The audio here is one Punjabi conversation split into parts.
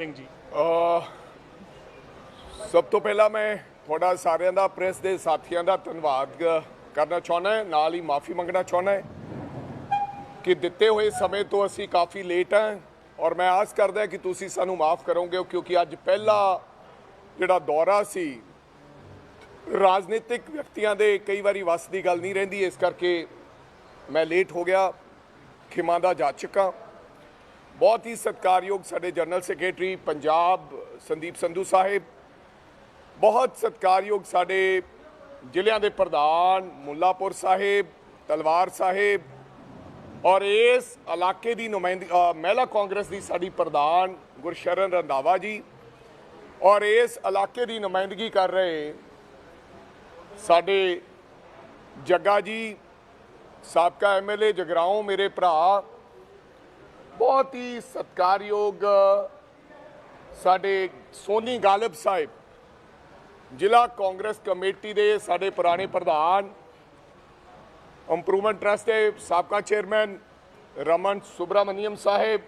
ਸਿੰਘ ਜੀ। ਅਹ, ਸਭ ਤੋਂ ਪਹਿਲਾਂ ਮੈਂ ਤੁਹਾਡਾ ਸਾਰਿਆਂ ਦਾ ਪ੍ਰੈਸ ਦੇ ਸਾਥੀਆਂ ਦਾ ਧੰਨਵਾਦ ਕਰਨਾ ਚਾਹੁੰਦਾ ਹਾਂ। ਨਾਲ ਹੀ ਮਾਫੀ ਮੰਗਣਾ ਚਾਹੁੰਦਾ ਹਾਂ ਕਿ ਦਿੱਤੇ ਹੋਏ ਸਮੇਂ ਤੋਂ ਅਸੀਂ ਕਾਫੀ ਲੇਟ ਹਾਂ ਔਰ ਮੈਂ ਆਸ ਕਰਦਾ ਕਿ ਤੁਸੀਂ ਸਾਨੂੰ ਮਾਫ ਕਰੋਗੇ, ਕਿਉਂਕਿ ਅੱਜ ਪਹਿਲਾ ਜਿਹੜਾ ਦੌਰਾ ਸੀ, ਰਾਜਨੀਤਿਕ ਵਿਅਕਤੀਆਂ ਦੇ ਕਈ ਵਾਰੀ ਵਸ ਦੀ ਗੱਲ ਨਹੀਂ ਰਹਿੰਦੀ। ਇਸ ਕਰਕੇ ਮੈਂ ਲੇਟ ਹੋ ਗਿਆ, ਖਿਮਾ ਦਾ ਜਾ ਚੁੱਕਾ। ਬਹੁਤ ਹੀ ਸਤਿਕਾਰਯੋਗ ਸਾਡੇ ਜਨਰਲ ਸੈਕਟਰੀ ਪੰਜਾਬ ਸੰਦੀਪ ਸੰਧੂ ਸਾਹਿਬ, ਬਹੁਤ ਸਤਿਕਾਰਯੋਗ ਸਾਡੇ ਜ਼ਿਲ੍ਹਿਆਂ ਦੇ ਪ੍ਰਧਾਨ ਮੁੱਲਾਪੁਰ ਸਾਹਿਬ, ਤਲਵਾਰ ਸਾਹਿਬ ਔਰ ਇਸ ਇਲਾਕੇ ਦੀ ਨੁਮਾਇੰਦਗੀ ਮਹਿਲਾ ਕਾਂਗਰਸ ਦੀ ਸਾਡੀ ਪ੍ਰਧਾਨ ਗੁਰਸ਼ਰਨ ਰੰਧਾਵਾ ਜੀ ਔਰ ਇਸ ਇਲਾਕੇ ਦੀ ਨੁਮਾਇੰਦਗੀ ਕਰ ਰਹੇ ਸਾਡੇ ਜੱਗਾ ਜੀ, ਸਾਬਕਾ ਐਮਐਲਏ ਜਗਰਾਉਂ ਮੇਰੇ ਭਰਾ ਬਹੁਤ ਹੀ ਸਤਿਕਾਰਯੋਗ ਸਾਡੇ ਸੋਨੀ ਗਾਲਬ ਸਾਹਿਬ ਜ਼ਿਲ੍ਹਾ ਕਾਂਗਰਸ ਕਮੇਟੀ ਦੇ ਸਾਡੇ ਪੁਰਾਣੇ ਪ੍ਰਧਾਨ ਇੰਪਰੂਵਮੈਂਟ ਟਰਸਟ ਦੇ ਸਾਬਕਾ ਚੇਅਰਮੈਨ ਰਮਨ ਸੁਬਰਾਮਨੀਅਮ ਸਾਹਿਬ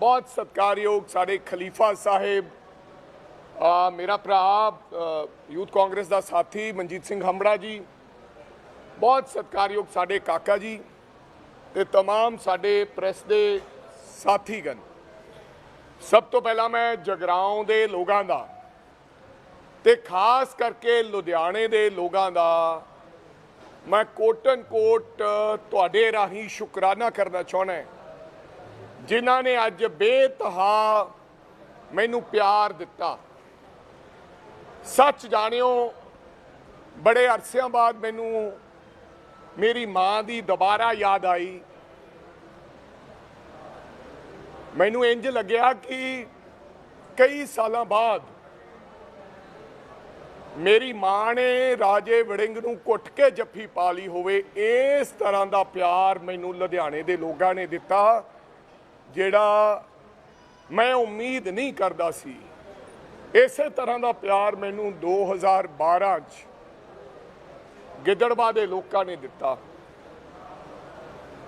ਬਹੁਤ ਸਤਿਕਾਰਯੋਗ ਸਾਡੇ ਖਲੀਫਾ ਸਾਹਿਬ ਅ, ਮੇਰਾ ਭਰਾ ਅ, ਯੂਥ ਕਾਂਗਰਸ ਦਾ ਸਾਥੀ ਮਨਜੀਤ ਸਿੰਘ ਹੰਬੜਾ ਜੀ ਬਹੁਤ ਸਤਿਕਾਰਯੋਗ ਸਾਡੇ ਕਾਕਾ ਜੀ ਤੇ तमाम ਸਾਡੇ ਪ੍ਰੈਸ ਦੇ ਸਾਥੀਗਣ। ਸਭ ਤੋਂ ਪਹਿਲਾਂ ਮੈਂ ਜਗਰਾਉਂ ਦੇ ਲੋਕਾਂ ਦਾ ਤੇ ਖਾਸ ਕਰਕੇ ਲੁਧਿਆਣੇ ਦੇ ਲੋਕਾਂ ਦਾ ਮੈਂ ਕੋਟਨ ਕੋਟ ਤੁਹਾਡੇ ਰਾਹੀਂ ਸ਼ੁਕਰਾਨਾ ਕਰਨਾ ਚਾਹੁੰਦਾ ਜਿਨ੍ਹਾਂ ਨੇ ਅੱਜ ਬੇਤਹਾ ਮੈਨੂੰ ਪਿਆਰ ਦਿੱਤਾ। ਸੱਚ ਜਾਣਿਓ, ਬੜੇ ਅਰਸਿਆਂ ਬਾਅਦ ਮੈਨੂੰ ਮੇਰੀ ਮਾਂ ਦੀ ਦੁਬਾਰਾ ਯਾਦ ਆਈ। ਮੈਨੂੰ ਇੰਜ ਲੱਗਿਆ ਕਿ ਕਈ ਸਾਲਾਂ ਬਾਅਦ ਮੇਰੀ ਮਾਂ ਨੇ ਰਾਜੇ ਵੜਿੰਗ ਨੂੰ ਕੁੱਟ ਕੇ ਜੱਫੀ ਪਾ ਲਈ ਹੋਵੇ, ਇਸ ਤਰ੍ਹਾਂ ਦਾ ਪਿਆਰ ਮੈਨੂੰ ਲੁਧਿਆਣੇ ਦੇ ਲੋਕਾਂ ਨੇ ਦਿੱਤਾ, ਜਿਹੜਾ ਮੈਂ ਉਮੀਦ ਨਹੀਂ ਕਰਦਾ ਸੀ। ਇਸੇ ਤਰ੍ਹਾਂ ਦਾ ਪਿਆਰ ਮੈਨੂੰ 2012 ਚ ਗਿੱਦੜਵਾ ਦੇ ਲੋਕਾਂ ਨੇ ਦਿੱਤਾ।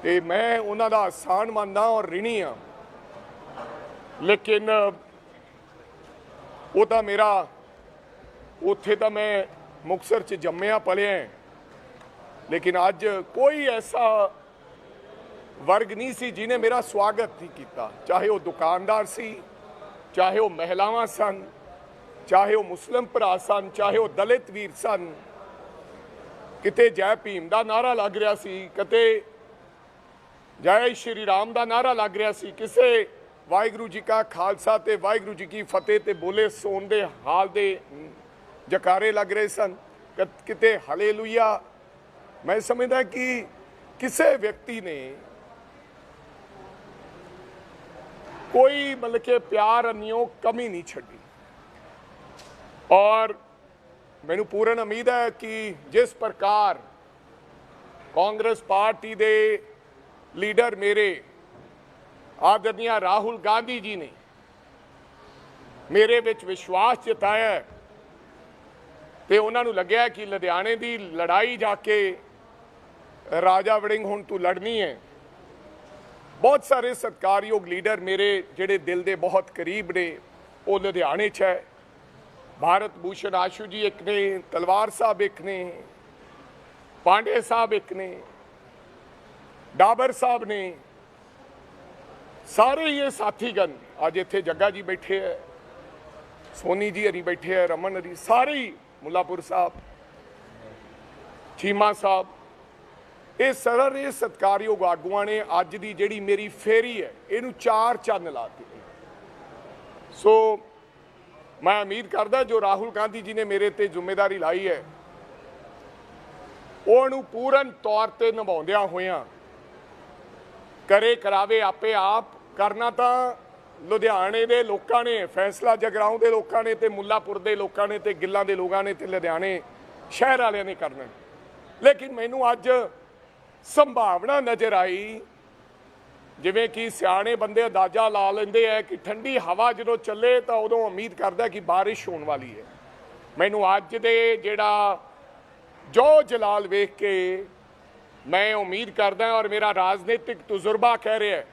ਤੇ ਮੈਂ ਉਹਨਾਂ ਦਾ ਆਸਾਨ ਮੰਨਦਾ ਔਰ ਰਿਣੀ ਆ ਲੇਕਿਨ ਉਹ ਤਾਂ ਮੇਰਾ, ਉੱਥੇ ਤਾਂ ਮੈਂ ਮੁਕਸਰ ਚ ਜੰਮਿਆ, ਪਲਿਆ ਲੇਕਿਨ ਅੱਜ ਕੋਈ ਐਸਾ ਵਰਗ ਨਹੀਂ ਸੀ ਜਿਨੇ ਮੇਰਾ ਸਵਾਗਤ ਨਹੀਂ ਕੀਤਾ। ਚਾਹੇ ਉਹ ਦੁਕਾਨਦਾਰ ਸੀ, ਚਾਹੇ ਉਹ ਮਹਿਲਾਵਾਂ ਸਨ, ਚਾਹੇ ਉਹ ਮੁਸਲਮ ਭਰਾ ਸਨ, ਚਾਹੇ ਉਹ ਦਲਿਤ ਵੀਰ ਸਨ। ਕਿਤੇ ਜੈ ਭੀਮ ਦਾ ਨਾਰਾ ਲੱਗ ਰਿਹਾ ਸੀ, ਕਿਤੇ ਜੈ ਸ਼੍ਰੀ ਰਾਮ ਦਾ ਨਾਰਾ ਲੱਗ ਰਿਹਾ ਸੀ, ਕਿਸੇ ਵਾਹਿਗੁਰੂ ਜੀ ਕਾ ਖਾਲਸਾ ਤੇ ਵਾਹਿਗੁਰੂ ਜੀ ਕੀ ਫਤਿਹ ਤੇ ਬੋਲੇ ਸੋਨ ਦੇ ਹਾਲ ਦੇ ਜਕਾਰੇ ਲੱਗ ਰਹੇ ਸਨ। ਕਿ- ਕਿਤੇ ਹਾਲੇਲੂਇਆ। ਮੈਂ ਸਮਝਦਾ ਕਿ ਕਿਸੇ ਵਿਅਕਤੀ ਨੇ ਕੋਈ ਮਤਲਬ ਕਿ ਪਿਆਰ ਅਨਿਓ ਕਮੀ ਨਹੀਂ ਛੱਡੀ। ਔਰ ਮੈਨੂੰ ਪੂਰਨ ਉਮੀਦ ਹੈ ਕਿ ਜਿਸ ਪ੍ਰਕਾਰ ਕਾਂਗਰਸ ਪਾਰਟੀ ਦੇ ਲੀਡਰ ਮੇਰੇ ਆਦਰਨੀਆ ਰਾਹੁਲ ਗਾਂਧੀ ਜੀ ਨੇ ਮੇਰੇ ਵਿੱਚ ਵਿਸ਼ਵਾਸ ਜਤਾਇਆ ਹੈ ਤੇ ਉਹਨਾਂ ਨੂੰ ਲੱਗਿਆ ਕਿ ਲੁਧਿਆਣੇ ਦੀ ਲੜਾਈ ਜਾ ਕੇ ਰਾਜਾ ਵੜਿੰਗ ਹੁਣ ਤੂੰ ਲੜਨੀ ਹੈ। ਬਹੁਤ ਸਾਰੇ ਸਤਕਾਰਯੋਗ ਲੀਡਰ ਮੇਰੇ ਜਿਹੜੇ ਦਿਲ ਦੇ ਬਹੁਤ ਕਰੀਬ ਨੇ, ਉਹ ਲੁਧਿਆਣੇ 'ਚ ਹੈ। ਭਾਰਤ ਭੂਸ਼ਣ ਆਸ਼ੂ ਜੀ ਇੱਕ ਨੇ, ਤਲਵਾਰ ਸਾਹਿਬ ਇੱਕ ਨੇ, ਪਾਂਡੇ ਸਾਹਿਬ ਇੱਕ ਨੇ, ਡਾਬਰ ਸਾਹਿਬ ਨੇ ਸਾਰੇ ਹੀ ਇਹ ਸਾਥੀਗਣ। ਅੱਜ ਇੱਥੇ ਜੱਗਾ ਜੀ ਬੈਠੇ ਹੈ ਸੋਨੀ ਜੀ ਹਰੀ ਬੈਠੇ ਹੈ ਰਮਨ ਹਰੀ, ਸਾਰੇ ਹੀ ਮੁੱਲਾਪੁਰ ਸਾਹਿਬ, ਚੀਮਾ ਸਾਹਿਬ। ਇਹ ਸਾਰੇ ਸਤਕਾਰਯੋਗ ਆਗੂਆਂ ਨੇ ਅੱਜ ਦੀ ਜਿਹੜੀ ਮੇਰੀ ਫੇਰੀ ਹੈ, ਇਹਨੂੰ ਚਾਰ ਚੰਨ ਲਾਤੇ ਸੋ ਮੈਂ ਉਮੀਦ ਕਰਦਾ ਜੋ ਰਾਹੁਲ ਗਾਂਧੀ ਜੀ ਨੇ ਮੇਰੇ ਤੇ ਜ਼ਿੰਮੇਵਾਰੀ ਲਾਈ ਹੈ, ਉਹਨੂੰ ਪੂਰਨ ਤੌਰ ਤੇ ਨਿਭਾਉਂਦਿਆਂ ਹੋਇਆਂ ਕਰੇ ਕਰਾਵੇ ਆਪੇ ਆਪ ਕਰਨਾ ਤਾਂ ਲੁਧਿਆਣੇ ਦੇ ਲੋਕਾਂ ਨੇ, ਫੈਸਲਾ ਜਗਰਾਉਂ ਦੇ ਲੋਕਾਂ ਨੇ ਤੇ ਮੁੱਲਾਪੁਰ ਦੇ ਲੋਕਾਂ ਨੇ ਤੇ ਗਿੱਲਾਂ ਦੇ ਲੋਕਾਂ ਨੇ ਤੇ ਲੁਧਿਆਣੇ ਸ਼ਹਿਰ ਵਾਲਿਆਂ ਨੇ ਕਰਨਾ। ਲੇਕਿਨ ਮੈਨੂੰ ਅੱਜ ਸੰਭਾਵਨਾ ਨਜ਼ਰ ਆਈ, ਜਿਵੇਂ ਕਿ ਸਿਆਣੇ ਬੰਦੇ ਅੰਦਾਜ਼ਾ ਲਾ ਲੈਂਦੇ ਆ ਕਿ ਠੰਡੀ ਹਵਾ ਜਦੋਂ ਚੱਲੇ ਤਾਂ ਉਦੋਂ ਉਮੀਦ ਕਰਦਾ ਕਿ ਬਾਰਿਸ਼ ਹੋਣ ਵਾਲੀ ਹੈ। ਮੈਨੂੰ ਅੱਜ ਦੇ ਜਿਹੜਾ ਜੋ ਜਲਾਲ ਵੇਖ ਕੇ ਮੈਂ ਉਮੀਦ ਕਰਦਾ ਔਰ ਮੇਰਾ ਰਾਜਨੀਤਿਕ ਤਜਰਬਾ ਕਹਿ ਰਿਹਾ ਹੈ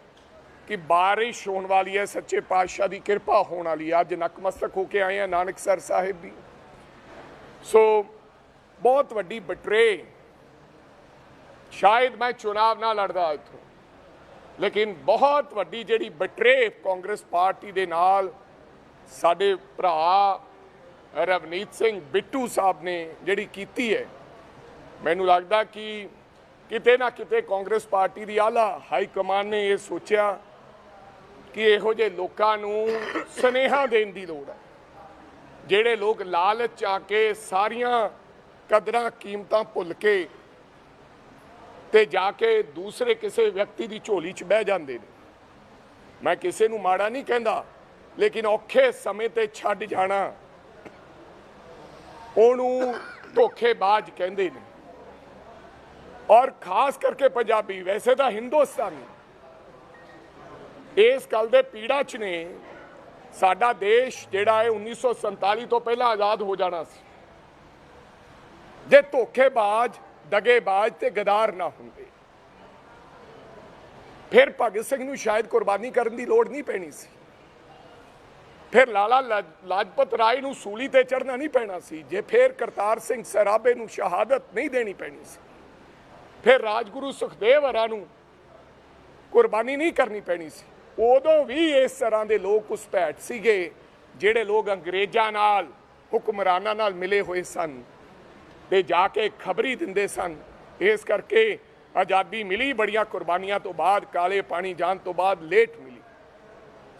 ਕਿ ਬਾਰਿਸ਼ ਹੋਣ ਵਾਲੀ ਹੈ, ਸੱਚੇ ਪਾਤਸ਼ਾਹ ਦੀ ਕਿਰਪਾ ਹੋਣ ਵਾਲੀ ਹੈ। ਅੱਜ ਨਕਮਸਤਕ ਹੋ ਕੇ ਆਏ ਆ ਨਾਨਕਸਰ ਸਾਹਿਬ ਦੀ ਸੋ ਬਹੁਤ ਵੱਡੀ ਬਟਰੇ। ਸ਼ਾਇਦ ਮੈਂ ਚੁਣਾਵ ਨਾ ਲੜਦਾ ਇੱਥੋਂ। ਲੇਕਿਨ ਬਹੁਤ ਵੱਡੀ ਜਿਹੜੀ ਬਟਰੇ ਕਾਂਗਰਸ ਪਾਰਟੀ ਦੇ ਨਾਲ ਸਾਡੇ ਭਰਾ ਰਵਨੀਤ ਸਿੰਘ ਬਿੱਟੂ ਸਾਹਿਬ ਨੇ ਜਿਹੜੀ ਕੀਤੀ ਹੈ, ਮੈਨੂੰ ਲੱਗਦਾ ਕਿ ਕਿਤੇ ਨਾ ਕਿਤੇ ਕਾਂਗਰਸ ਪਾਰਟੀ ਦੀ ਆਲਾ ਹਾਈ ਕਮਾਨ ਨੇ ਇਹ ਸੋਚਿਆ ਕਿ ਇਹੋ ਜਿਹੇ ਲੋਕਾਂ ਨੂੰ ਸਨੇਹਾ ਦੇਣ ਦੀ ਲੋੜ ਹੈ। ਜਿਹੜੇ ਲੋਕ ਲਾਲਚ ਆ ਕੇ ਸਾਰੀਆਂ ਕਦਰਾਂ ਕੀਮਤਾਂ ਭੁੱਲ ਕੇ ਤੇ ਜਾ ਕੇ ਦੂਸਰੇ ਕਿਸੇ ਵਿਅਕਤੀ ਦੀ ਝੋਲੀ 'ਚ ਬਹਿ ਜਾਂਦੇ ਨੇ। ਮੈਂ ਕਿਸੇ ਨੂੰ ਮਾੜਾ ਨਹੀਂ ਕਹਿੰਦਾ, ਲੇਕਿਨ ਔਖੇ ਸਮੇਂ ਤੇ ਛੱਡ ਜਾਣਾ, ਉਹਨੂੰ ਧੋਖੇਬਾਜ਼ ਕਹਿੰਦੇ ਨੇ। ਔਰ ਖਾਸ ਕਰਕੇ ਪੰਜਾਬੀ, ਵੈਸੇ ਤਾਂ ਹਿੰਦੁਸਤਾਨੀ ਇਸ ਗੱਲ ਦੇ ਪੀੜਾ 'ਚ ਨੇ, ਸਾਡਾ ਦੇਸ਼ ਜਿਹੜਾ ਹੈ 1947 ਤੋਂ ਪਹਿਲਾਂ ਆਜ਼ਾਦ ਹੋ ਜਾਣਾ ਸੀ। ਜੇ ਧੋਖੇਬਾਜ਼ ਦਗੇਬਾਜ਼ ਤੇ ਗਦਾਰ ਨਾ ਹੁੰਦੇ। ਫਿਰ ਭਗਤ ਸਿੰਘ ਨੂੰ ਸ਼ਾਇਦ ਕੁਰਬਾਨੀ ਕਰਨ ਦੀ ਲੋੜ ਨਹੀਂ ਪੈਣੀ ਸੀ। ਫਿਰ ਲਾਲਾ ਲਾਜ- ਲਾਜਪਤ ਰਾਏ ਨੂੰ ਸੂਲੀ ਤੇ ਚੜਨਾ ਨਹੀਂ ਪੈਣਾ ਸੀ। ਜੇ ਫਿਰ ਕਰਤਾਰ ਸਿੰਘ ਸਰਾਭੇ ਨੂੰ ਸ਼ਹਾਦਤ ਨਹੀਂ ਦੇਣੀ ਪੈਣੀ ਸੀ। ਫਿਰ ਰਾਜਗੁਰੂ ਸੁਖਦੇਵ ਹਰਾਂ ਨੂੰ ਕੁਰਬਾਨੀ ਨਹੀਂ ਕਰਨੀ ਪੈਣੀ ਸੀ। ਉਦੋਂ ਵੀ ਇਸ ਤਰ੍ਹਾਂ ਦੇ ਲੋਕ ਘੁਸਪੈਠ ਸੀਗੇ, ਜਿਹੜੇ ਲੋਕ ਅੰਗਰੇਜ਼ਾਂ ਨਾਲ, ਹੁਕਮਰਾਨਾਂ ਨਾਲ ਮਿਲੇ ਹੋਏ ਸਨ ਤੇ ਜਾ ਕੇ ਖਬਰੀ ਦਿੰਦੇ ਸਨ। ਇਸ ਕਰਕੇ ਆਜ਼ਾਦੀ ਮਿਲੀ, ਬੜੀਆਂ ਕੁਰਬਾਨੀਆਂ ਤੋਂ ਬਾਅਦ, ਕਾਲੇ ਪਾਣੀ ਜਾਣ ਤੋਂ ਬਾਅਦ ਲੇਟ ਮਿਲੀ।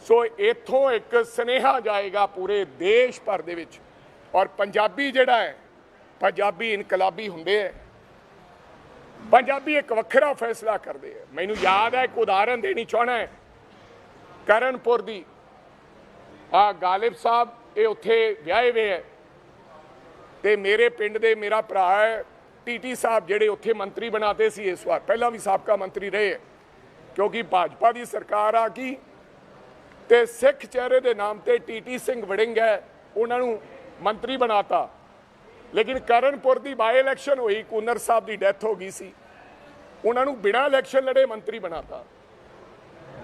ਸੋ ਇਥੋਂ ਇੱਕ ਸਨੇਹਾ ਜਾਏਗਾ ਪੂਰੇ ਦੇਸ਼ ਭਰ ਦੇ ਵਿੱਚ। ਔਰ ਪੰਜਾਬੀ ਜਿਹੜਾ ਹੈ, ਪੰਜਾਬੀ ਇਨਕਲਾਬੀ ਹੁੰਦੇ ਹੈ, ਪੰਜਾਬੀ ਇੱਕ ਵੱਖਰਾ ਫੈਸਲਾ ਕਰਦੇ ਹੈ। ਮੈਨੂੰ ਯਾਦ ਹੈ, ਇੱਕ ਉਦਾਹਰਨ ਦੇਣੀ ਚਾਹਣਾ ਹੈ। ਕਰਨਪੁਰ ਦੀ। ਆ ਗਾਲਿਬ ਸਾਹਿਬ, ਇਹ ਉੱਥੇ ਵਿਆਹੇ ਹੋਏ ਹੈ ਤੇ ਮੇਰੇ ਪਿੰਡ ਦੇ ਮੇਰਾ ਭਰਾ ਹੈ ਟੀਟੀ ਸਾਹਿਬ, ਜਿਹੜੇ ਉੱਥੇ ਮੰਤਰੀ ਬਣਾਤੇ ਸੀ ਇਸ ਵਾਰ। ਪਹਿਲਾਂ ਵੀ ਸਾਬਕਾ ਮੰਤਰੀ ਰਹੇ ਹੈ। ਕਿਉਂਕਿ ਭਾਜਪਾ ਦੀ ਸਰਕਾਰ ਆ ਗਈ ਤੇ ਸਿੱਖ ਚਿਹਰੇ ਦੇ ਨਾਮ ਤੇ ਟੀਟੀ ਸਿੰਘ ਵੜਿੰਗ ਹੈ, ਉਹਨਾਂ ਨੂੰ ਮੰਤਰੀ ਬਣਾਤਾ। ਲੇਕਿਨ ਕਰਨਪੁਰ ਦੀ ਬਾਈ ਇਲੈਕਸ਼ਨ ਹੋਈ, ਕੂਨਰ ਸਾਹਿਬ ਦੀ ਡੈਥ ਹੋ ਗਈ ਸੀ। ਉਹਨਾਂ ਨੂੰ ਬਿਨਾਂ ਇਲੈਕਸ਼ਨ ਲੜੇ ਮੰਤਰੀ ਬਣਾਤਾ।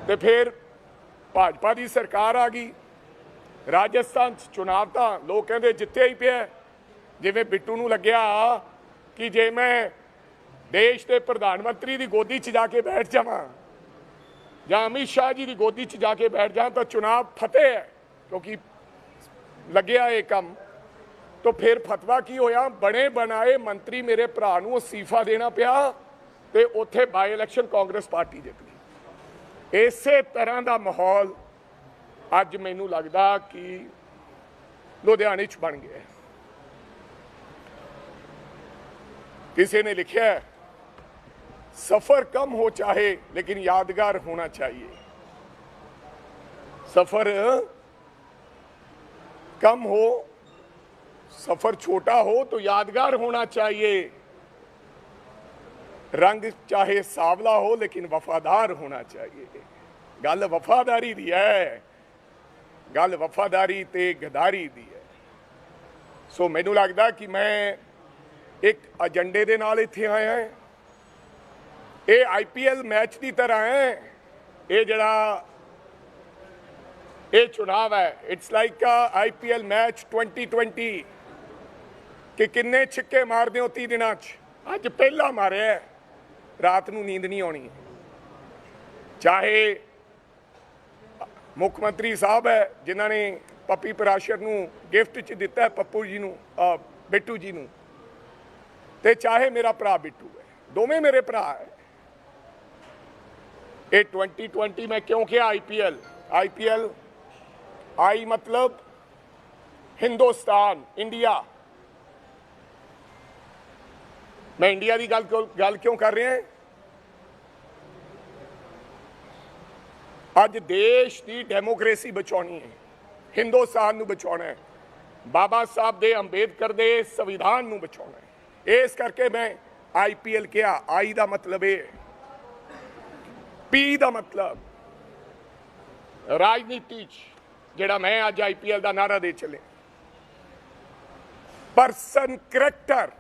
ਤੇ ਫਿਰ ਭਾਜਪਾ ਦੀ ਸਰਕਾਰ ਆ ਗਈ। ਰਾਜਸਥਾਨ ਚ ਚੁਣਾਵ ਤਾਂ ਲੋਕ ਕਹਿੰਦੇ ਜਿੱਤੇ ਹੀ ਪਿਆ ਜਿਵੇਂ ਬਿੱਟੂ ਨੂੰ ਲੱਗਿਆ ਕਿ ਜੇ ਮੈਂ ਦੇਸ਼ ਦੇ ਪ੍ਰਧਾਨ ਮੰਤਰੀ ਦੀ ਗੋਦੀ 'ਚ ਜਾ ਕੇ ਬੈਠ ਜਾਵਾਂ ਜਾਂ ਅਮਿਤ ਸ਼ਾਹ ਜੀ ਦੀ ਗੋਦੀ 'ਚ ਜਾ ਕੇ ਬੈਠ ਜਾਵਾਂ ਤਾਂ ਚੁਣਾਵ ਫਤਿਹ ਹੈ, ਕਿਉਂਕਿ ਲੱਗਿਆ ਇਹ ਕੰਮ। ਤਾਂ ਫਿਰ ਫਤਵਾ ਕੀ ਹੋਇਆ? ਬਣੇ ਬਣਾਏ ਮੰਤਰੀ ਮੇਰੇ ਭਰਾ ਨੂੰ ਅਸਤੀਫਾ ਦੇਣਾ ਪਿਆ ਤੇ ਉੱਥੇ ਬਾਈ ਇਲੈਕਸ਼ਨ ਕਾਂਗਰਸ ਪਾਰਟੀ ਜਿੱਤ ਗਈ। ਇਸੇ ਤਰ੍ਹਾਂ ਦਾ ਮਾਹੌਲ ਅੱਜ ਮੈਨੂੰ ਲੱਗਦਾ ਕਿ ਲੁਧਿਆਣੇ 'ਚ ਬਣ ਗਿਆ ਹੈ। किसी ने लिखा है सफर कम हो चाहे लेकिन यादगार होना चाहिए सफर कम हो सफर छोटा हो तो यादगार होना चाहिए ਰੰਗ ਚਾਹੇ ਸਾਵਲਾ ਹੋ, ਲੇਕਿਨ ਵਫਾਦਾਰ ਹੋਣਾ ਚਾਹੀਏ। ਗੱਲ ਵਫਾਦਾਰੀ ਦੀ ਹੈ ਗੱਲ ਵਫਾਦਾਰੀ ਤੇ ਗਦਾਰੀ ਦੀ ਹੈ ਸੋ ਮੈਨੂੰ ਲੱਗਦਾ ਕਿ ਮੈਂ ਇੱਕ ਏਜੰਡੇ ਦੇ ਨਾਲ ਇੱਥੇ ਆਇਆ ਹਾਂ ਇਹ ਆਈਪੀਐਲ ਮੈਚ ਦੀ ਤਰ੍ਹਾਂ ਹੈ ਇਹ ਜਿਹੜਾ ਇਹ ਚੁਣਾਵ ਹੈ it's like a IPL match 2020 ਕਿ ਕਿੰਨੇ ਛੱਕੇ ਮਾਰਦੇ ਹੋ 30 ਦਿਨਾਂ 'ਚ? ਅੱਜ ਪਹਿਲਾ ਮਾਰਿਆ ਰਾਤ ਨੂੰ ਨੀਂਦ ਨਹੀਂ ਆਉਣੀ। ਚਾਹੇ ਮੁੱਖ ਮੰਤਰੀ ਸਾਹਿਬ ਹੈ, ਜਿਨ੍ਹਾਂ ਨੇ ਪੱਪੀ ਪਰਾਸ਼ਰ ਨੂੰ ਗਿਫਟ 'ਚ ਦਿੱਤਾ ਪੱਪੂ ਜੀ ਨੂੰ ਬਿੱਟੂ ਜੀ ਨੂੰ। ਤੇ ਚਾਹੇ ਮੇਰਾ ਭਰਾ ਬਿੱਟੂ ਹੈ, ਦੋਵੇਂ ਮੇਰੇ ਭਰਾ ਹੈ। ਇਹ 2020 ਮੈਂ ਕਿਉਂ ਕਿਹਾ ਆਈਪੀਐਲ ਆਈਪੀਐਲ ਆਈ ਮਤਲਬ ਹਿੰਦੁਸਤਾਨ, ਇੰਡੀਆ। ਮੈਂ ਇੰਡੀਆ ਦੀ ਗੱਲ ਗੱਲ ਕਿਉਂ ਕਰ ਰਿਹਾ ਅੱਜ ਦੇਸ਼ ਦੀ ਡੈਮੋਕ੍ਰੇਸੀ ਬਚਾਉਣੀ ਹੈ। ਹਿੰਦੁਸਤਾਨ ਨੂੰ ਬਚਾਉਣਾ ਹੈ। ਬਾਬਾ ਸਾਹਿਬ ਦੇ ਅੰਬੇਦਕਰ ਦੇ ਸੰਵਿਧਾਨ ਨੂੰ ਬਚਾਉਣਾ ਹੈ। ਇਸ ਕਰਕੇ ਮੈਂ ਆਈਪੀਐਲ ਕਿਹਾ, ਆਈ ਦਾ ਮਤਲਬ ਇਹ ਪੀ ਦਾ ਮਤਲਬ। ਰਾਜਨੀਤੀ 'ਚ ਜਿਹੜਾ ਮੈਂ ਅੱਜ ਆਈਪੀਐਲ ਦਾ ਨਾਰਾ ਦੇ ਚੱਲੇ ਪਰਸਨ ਕਰੈਕਟਰ।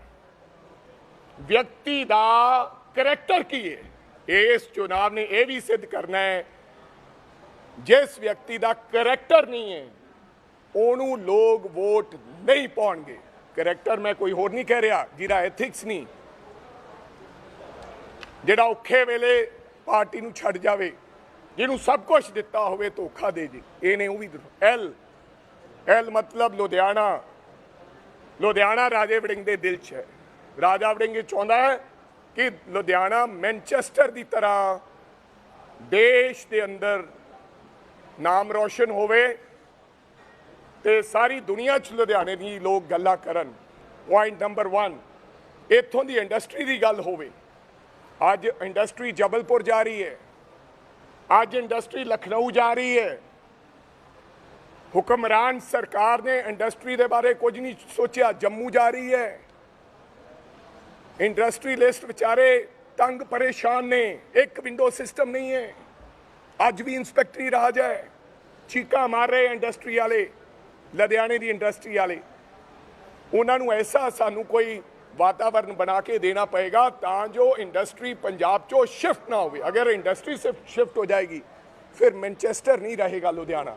ਵਿਅਕਤੀ ਦਾ ਕਰੈਕਟਰ ਕੀ ਹੈ? ਇਸ ਚੁਣਾਵ ਨੇ ਇਹ ਵੀ ਸਿੱਧ ਕਰਨਾ ਹੈ ਜਿਸ ਵਿਅਕਤੀ ਦਾ ਕਰੈਕਟਰ ਨਹੀਂ ਹੈ, ਉਹਨੂੰ ਲੋਕ ਵੋਟ ਨਹੀਂ ਪਾਉਣਗੇ। ਕਰੈਕਟਰ ਮੈਂ ਕੋਈ ਹੋਰ ਨਹੀਂ ਕਹਿ ਰਿਹਾ, ਜਿਹਦਾ ਐਥਿਕਸ ਨਹੀਂ। ਜਿਹੜਾ ਔਖੇ ਵੇਲੇ ਪਾਰਟੀ ਨੂੰ ਛੱਡ ਜਾਵੇ, ਜਿਹਨੂੰ ਸਭ ਕੁਝ ਦਿੱਤਾ ਹੋਵੇ, ਧੋਖਾ ਦੇ ਜੇ। ਇਹਨੇ ਉਹ ਵੀ ਐਲ ਐਲ ਮਤਲਬ ਲੁਧਿਆਣਾ। ਲੁਧਿਆਣਾ ਰਾਜੇ ਵੜਿੰਗ ਦੇ ਦਿਲ 'ਚ ਹੈ। ਰਾਜਾ ਵੜਿੰਗ ਇਹ ਚਾਹੁੰਦਾ ਹੈ ਕਿ ਲੁਧਿਆਣਾ, ਮੈਨਚੈਸਟਰ ਦੀ ਤਰ੍ਹਾਂ ਦੇਸ਼ ਦੇ ਅੰਦਰ ਨਾਮ ਰੋਸ਼ਨ ਹੋਵੇ ਤੇ ਸਾਰੀ ਦੁਨੀਆ 'ਚ ਲੁਧਿਆਣੇ ਦੀ ਲੋਕ ਗੱਲਾਂ ਕਰਨ। ਪੁਆਇੰਟ ਨੰਬਰ 1 ਇੱਥੋਂ ਦੀ ਇੰਡਸਟਰੀ ਦੀ ਗੱਲ ਹੋਵੇ। ਅੱਜ ਇੰਡਸਟਰੀ ਜਬਲਪੁਰ ਜਾ ਰਹੀ ਹੈ। ਅੱਜ ਇੰਡਸਟਰੀ ਲਖਨਊ ਜਾ ਰਹੀ ਹੈ। ਹੁਕਮਰਾਨ ਸਰਕਾਰ ਨੇ ਇੰਡਸਟਰੀ ਦੇ ਬਾਰੇ ਕੁਝ ਨਹੀਂ ਸੋਚਿਆ, ਜੰਮੂ ਜਾ ਰਹੀ ਹੈ। ਇੰਡਸਟਰੀਲਿਸਟ ਵਿਚਾਰੇ ਤੰਗ ਪਰੇਸ਼ਾਨ ਨੇ। ਇੱਕ ਵਿੰਡੋ ਸਿਸਟਮ ਨਹੀਂ ਹੈ। ਅੱਜ ਵੀ ਇੰਸਪੈਕਟਰੀ ਰਾਜ ਹੈ। ਚੀਕਾ ਮਾਰ ਰਹੇ ਇੰਡਸਟਰੀ ਵਾਲੇ, ਲੁਧਿਆਣੇ ਦੀ ਇੰਡਸਟਰੀ ਵਾਲੇ। ਉਹਨਾਂ ਨੂੰ ਐਸਾ ਸਾਨੂੰ ਕੋਈ ਵਾਤਾਵਰਨ ਬਣਾ ਕੇ ਦੇਣਾ ਪਏਗਾ ਤਾਂ ਜੋ ਇੰਡਸਟਰੀ ਪੰਜਾਬ ਚੋਂ ਸ਼ਿਫਟ ਨਾ ਹੋਵੇ। ਅਗਰ ਇੰਡਸਟਰੀ ਸ਼ਿਫਟ ਹੋ ਜਾਏਗੀ, ਫਿਰ ਮੈਨਚੈਸਟਰ ਨਹੀਂ ਰਹੇਗਾ ਲੁਧਿਆਣਾ।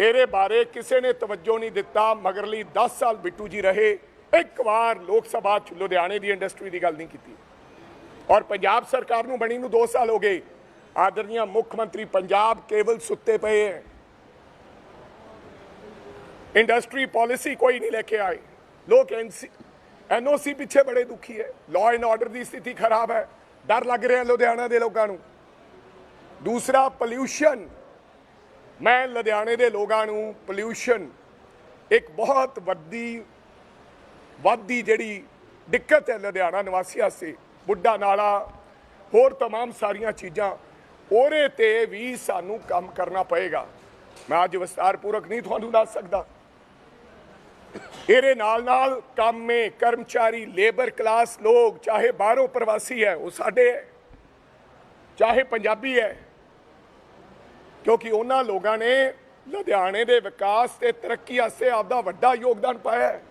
ਇਹਦੇ ਬਾਰੇ ਕਿਸੇ ਨੇ ਤਵੱਜੋ ਨਹੀਂ ਦਿੱਤਾ ਮਗਰਲੀ 10 ਸਾਲ ਬਿੱਟੂ ਜੀ ਰਹੇ। ਇੱਕ ਵਾਰ ਲੋਕ ਸਭਾ ਚ ਲੁਧਿਆਣੇ ਦੀ ਇੰਡਸਟਰੀ ਦੀ ਗੱਲ ਨਹੀਂ ਕੀਤੀ। ਔਰ ਪੰਜਾਬ ਸਰਕਾਰ ਨੂੰ ਬਣੀ ਨੂੰ 2 ਸਾਲ ਹੋ ਗਏ। ਆਦਰਨੀਆ ਮੁੱਖ ਮੰਤਰੀ ਪੰਜਾਬ ਕੇਵਲ ਸੁੱਤੇ ਪਏ ਹੈ ਇੰਡਸਟਰੀ ਪਾਲਿਸੀ ਕੋਈ ਨਹੀਂ ਲੈ ਕੇ ਆਏ। ਲੋਕ ਐਨਓਸੀ ਪਿੱਛੇ ਬੜੇ ਦੁਖੀ ਹੈ ਲਾਅ ਐਂਡ ਆਰਡਰ ਦੀ ਸਥਿਤੀ ਖਰਾਬ ਹੈ ਡਰ ਲੱਗ ਰਿਹਾ ਲੁਧਿਆਣਾ ਦੇ ਲੋਕਾਂ ਨੂੰ। ਦੂਸਰਾ ਪੋਲਿਊਸ਼ਨ ਮੈਂ ਲੁਧਿਆਣੇ ਦੇ ਲੋਕਾਂ ਨੂੰ ਪੋਲਿਊਸ਼ਨ ਇੱਕ ਬਹੁਤ ਵੱਡੀ, ਵੱਧਦੀ ਜਿਹੜੀ ਦਿੱਕਤ ਹੈ ਲੁਧਿਆਣਾ ਨਿਵਾਸੀਆਂ ਸੇ ਬੁੱਢਾ ਨਾਲਾ, ਹੋਰ ਤਮਾਮ ਸਾਰੀਆਂ ਚੀਜ਼ਾਂ ਉਹਦੇ ਤੇ ਵੀ ਸਾਨੂੰ ਕੰਮ ਕਰਨਾ ਪਏਗਾ। ਮੈਂ ਅੱਜ ਵਿਸਤਾਰਪੂਰਕ ਨਹੀਂ ਤੁਹਾਨੂੰ ਦੱਸ ਸਕਦਾ। ਇਹਦੇ ਨਾਲ ਨਾਲ ਕੰਮੇ, ਕਰਮਚਾਰੀ ਲੇਬਰ ਕਲਾਸ ਲੋਕ, ਚਾਹੇ ਬਾਹਰੋਂ ਪ੍ਰਵਾਸੀ ਹੈ, ਉਹ ਸਾਡੇ ਹੈ। ਚਾਹੇ ਪੰਜਾਬੀ ਹੈ। ਕਿਉਂਕਿ ਉਹਨਾਂ ਲੋਕਾਂ ਨੇ ਲੁਧਿਆਣੇ ਦੇ ਵਿਕਾਸ ਤੇ ਤਰੱਕੀ ਵਾਸਤੇ ਆਪਦਾ ਵੱਡਾ ਯੋਗਦਾਨ ਪਾਇਆ ਹੈ।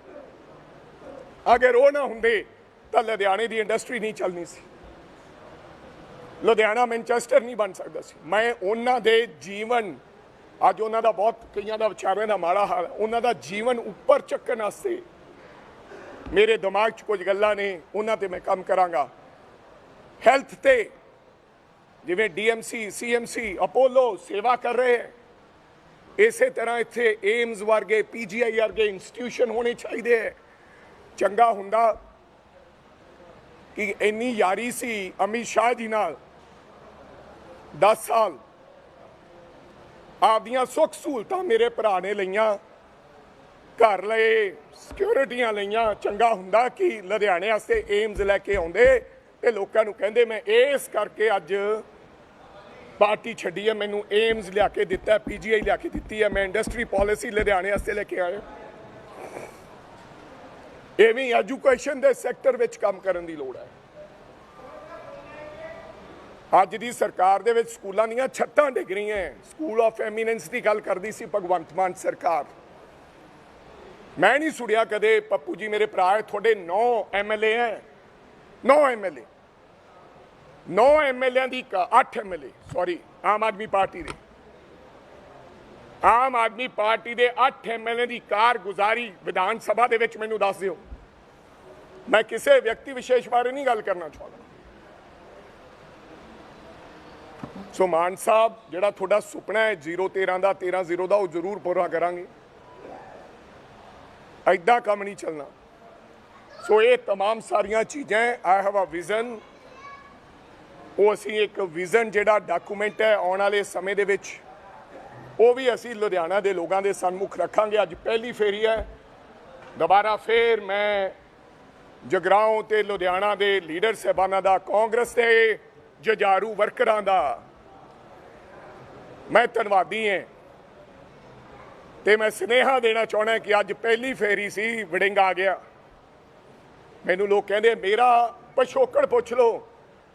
ਅਗਰ ਉਹ ਨਾ ਹੁੰਦੇ, ਤਾਂ ਲੁਧਿਆਣੇ ਦੀ ਇੰਡਸਟਰੀ ਨਹੀਂ ਚੱਲਣੀ ਸੀ। ਲੁਧਿਆਣਾ ਮੈਨਚੈਸਟਰ ਨਹੀਂ ਬਣ ਸਕਦਾ ਸੀ। ਮੈਂ ਉਹਨਾਂ ਦੇ ਜੀਵਨ, ਅੱਜ ਉਹਨਾਂ ਦਾ ਬਹੁਤ, ਕਈਆਂ ਦਾ ਵਿਚਾਰਿਆਂ ਦਾ ਮਾੜਾ ਹਾਲ, ਉਹਨਾਂ ਦਾ ਜੀਵਨ ਉੱਪਰ ਚੱਕਣ ਵਾਸਤੇ ਮੇਰੇ ਦਿਮਾਗ 'ਚ ਕੁਝ ਗੱਲਾਂ ਨੇ, ਉਹਨਾਂ ਤੇ ਮੈਂ ਕੰਮ ਕਰਾਂਗਾ। ਹੈਲਥ ਤੇ, ਜਿਵੇਂ ਡੀਐਮਸੀ ਸੀਐਮਸੀ ਅਪੋਲੋ ਸੇਵਾ ਕਰ ਰਹੇ ਹੈ। ਇਸੇ ਤਰ੍ਹਾਂ ਇੱਥੇ ਏਮਸ ਵਰਗੇ ਪੀਜੀਆਈ ਵਰਗੇ ਇੰਸਟੀਟਿਊਸ਼ਨ ਹੋਣੇ ਚਾਹੀਦੇ ਹੈ। ਚੰਗਾ ਹੁੰਦਾ ਕਿ ਇੰਨੀ ਯਾਰੀ ਸੀ ਅਮਿਤ ਸ਼ਾਹ ਜੀ ਨਾਲ। 10 ਸਾਲ ਆਪਦੀਆਂ ਸੁੱਖ ਸਹੂਲਤਾਂ ਮੇਰੇ ਭਰਾ ਨੇ ਲਈਆਂ, ਘਰ ਲਏ ਸਿਕਿਉਰਿਟੀਆਂ ਲਈਆਂ। ਚੰਗਾ ਹੁੰਦਾ ਕਿ ਲੁਧਿਆਣੇ ਵਾਸਤੇ ਏਮਜ਼ ਲੈ ਕੇ ਆਉਂਦੇ ਤੇ ਲੋਕਾਂ ਨੂੰ ਕਹਿੰਦੇ, ਮੈਂ ਇਸ ਕਰਕੇ ਅੱਜ ਪਾਰਟੀ ਛੱਡੀ ਹੈ, ਮੈਨੂੰ ਏਮਜ਼ ਲਿਆ ਕੇ ਦਿੱਤਾ ਪੀਜੀਆਈ ਲਿਆ ਕੇ ਦਿੱਤੀ ਹੈ, ਮੈਂ ਇੰਡਸਟਰੀ ਪਾਲਿਸੀ ਲੁਧਿਆਣੇ ਵਾਸਤੇ ਲੈ ਕੇ ਆਇਆ ਇਹ ਵੀ ਐਜੂਕੇਸ਼ਨ ਦੇ ਸੈਕਟਰ ਵਿੱਚ ਕੰਮ ਕਰਨ ਦੀ ਲੋੜ ਹੈ। ਅੱਜ ਦੀ ਸਰਕਾਰ ਦੇ ਵਿੱਚ ਸਕੂਲਾਂ ਦੀਆਂ ਛੱਤਾਂ ਡਿੱਗ ਰਹੀਆਂ ਸਕੂਲ ਆਫ ਐਮੀਨੈਂਸ ਦੀ ਗੱਲ ਕਰਦੀ ਸੀ ਭਗਵੰਤ ਮਾਨ ਸਰਕਾਰ। ਮੈਂ ਨਹੀਂ ਸੁਣਿਆ ਕਦੇ ਪੱਪੂ ਜੀ ਮੇਰੇ ਭਰਾ ਹੈ ਤੁਹਾਡੇ 9 ਐਮਐਲਏ ਹੈ 9 ਐਮਐਲਏ 9 ਐਮਐਲਏਆਂ ਦੀ 8 MLA sorry Aam Aadmi party ਦੇ। ਆਮ ਆਦਮੀ ਪਾਰਟੀ ਦੇ 8 ਐਮਐਲਏ ਦੀ ਕਾਰਗੁਜ਼ਾਰੀ ਵਿਧਾਨ ਸਭਾ ਦੇ ਵਿੱਚ ਮੈਨੂੰ ਦੱਸ ਦਿਓ। ਮੈਂ ਕਿਸੇ ਵਿਅਕਤੀ ਵਿਸ਼ੇਸ਼ ਬਾਰੇ ਨਹੀਂ ਗੱਲ ਕਰਨਾ ਚਾਹੁੰਦਾ। ਸੋ ਮਾਨ ਸਾਹਿਬ ਜਿਹੜਾ ਤੁਹਾਡਾ ਸੁਪਨਾ ਹੈ 013 ਦਾ 13-0 ਦਾ ਉਹ ਜ਼ਰੂਰ ਪੂਰਾ ਕਰਾਂਗੇ ਐਦਾਂ ਕੰਮ ਨਹੀਂ ਚੱਲਣਾ ਸੋ ਇਹ तमाम ਸਾਰੀਆਂ ਚੀਜ਼ਾਂ ਆਈ ਹੈਵ ਅ ਵਿਜ਼ਨ ਉਹ ਅਸੀਂ ਇੱਕ ਵਿਜ਼ਨ ਜਿਹੜਾ ਡਾਕੂਮੈਂਟ ਹੈ ਆਉਣ ਵਾਲੇ ਸਮੇਂ ਦੇ ਵਿੱਚ ਉਹ ਵੀ ਅਸੀਂ ਲੁਧਿਆਣਾ ਦੇ ਲੋਕਾਂ ਦੇ ਸਨਮੁਖ ਰੱਖਾਂਗੇ ਅੱਜ ਪਹਿਲੀ ਫੇਰੀ ਹੈ ਦੁਬਾਰਾ ਫੇਰ ਮੈਂ ਜਗਰਾਉਂ ਤੇ ਲੁਧਿਆਣਾ ਦੇ ਲੀਡਰ ਸਹਿਬਾਨਾਂ ਦਾ ਕਾਂਗਰਸ ਦੇ ਜਜਾਰੂ ਵਰਕਰਾਂ ਦਾ ਮੈਂ ਧੰਨਵਾਦੀ ਹਾਂ। ਤੇ ਮੈਂ ਸੁਨੇਹਾ ਦੇਣਾ ਚਾਹਣਾ ਕਿ ਅੱਜ ਪਹਿਲੀ ਫੇਰੀ ਸੀ, ਵੜਿੰਗ ਆ ਗਿਆ। ਮੈਨੂੰ ਲੋਕ ਕਹਿੰਦੇ, ਮੇਰਾ ਪਛੋਕੜ ਪੁੱਛ ਲਓ।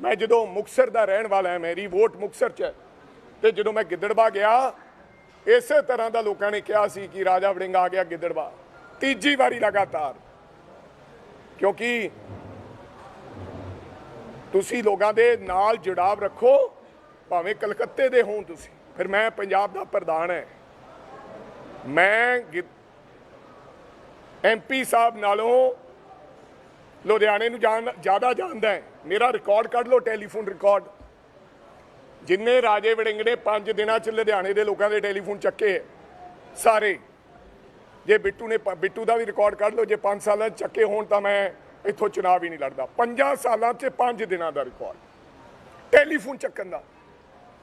ਮੈਂ ਜਦੋਂ ਮੁਕਸਰ ਦਾ ਰਹਿਣ ਵਾਲਾ ਹਾਂ, ਮੇਰੀ ਵੋਟ ਮੁਕਸਰ 'ਚ ਹੈ। ਤੇ ਜਦੋਂ ਮੈਂ ਗਿੱਦੜਬਾ ਗਿਆ, ਇਸੇ ਤਰ੍ਹਾਂ ਦਾ ਲੋਕਾਂ ਨੇ ਕਿਹਾ ਸੀ ਕਿ ਰਾਜਾ ਵੜਿੰਗ ਆ ਗਿਆ ਗਿੱਦੜਬਾ ਤੀਜੀ ਵਾਰੀ ਲਗਾਤਾਰ। ਕਿਉਂਕਿ ਤੁਸੀਂ ਲੋਕਾਂ ਦੇ ਨਾਲ ਜੁੜਾਵ ਰੱਖੋ, ਭਾਵੇਂ ਕਲਕੱਤੇ ਦੇ ਹੋਣ ਤੁਸੀਂ। ਫਿਰ ਮੈਂ ਪੰਜਾਬ ਦਾ ਪ੍ਰਧਾਨ ਹੈ। ਮੈਂ ਐਮਪੀ ਸਾਹਿਬ ਨਾਲੋਂ ਲੁਧਿਆਣੇ ਨੂੰ ਜਾਣ ਜ਼ਿਆਦਾ ਜਾਣਦਾ ਹੈ। ਮੇਰਾ ਰਿਕਾਰਡ ਕੱਢ ਲਓ ਟੈਲੀਫੋਨ ਰਿਕਾਰਡ ਜਿੰਨੇ ਰਾਜੇ ਵੜਿੰਗ ਨੇ 5 ਦਿਨਾਂ ਚ ਲੁਧਿਆਣੇ ਦੇ ਲੋਕਾਂ ਦੇ ਟੈਲੀਫੋਨ ਚੱਕੇ ਹੈ, ਸਾਰੇ। ਜੇ ਬਿੱਟੂ ਨੇ ਬਿੱਟੂ ਦਾ ਵੀ ਰਿਕਾਰਡ ਕੱਢ ਲਓ ਜੇ 5 ਸਾਲਾਂ 'ਚ ਚੱਕੇ ਹੋਣ ਤਾਂ ਮੈਂ ਇੱਥੋਂ ਚੁਣਾਵ ਹੀ ਨਹੀਂ ਲੜਦਾ। 5 ਸਾਲਾਂ 'ਚ 5 ਦਿਨਾਂ ਦਾ ਰਿਕਾਰਡ ਟੈਲੀਫੋਨ ਚੱਕਣ ਦਾ।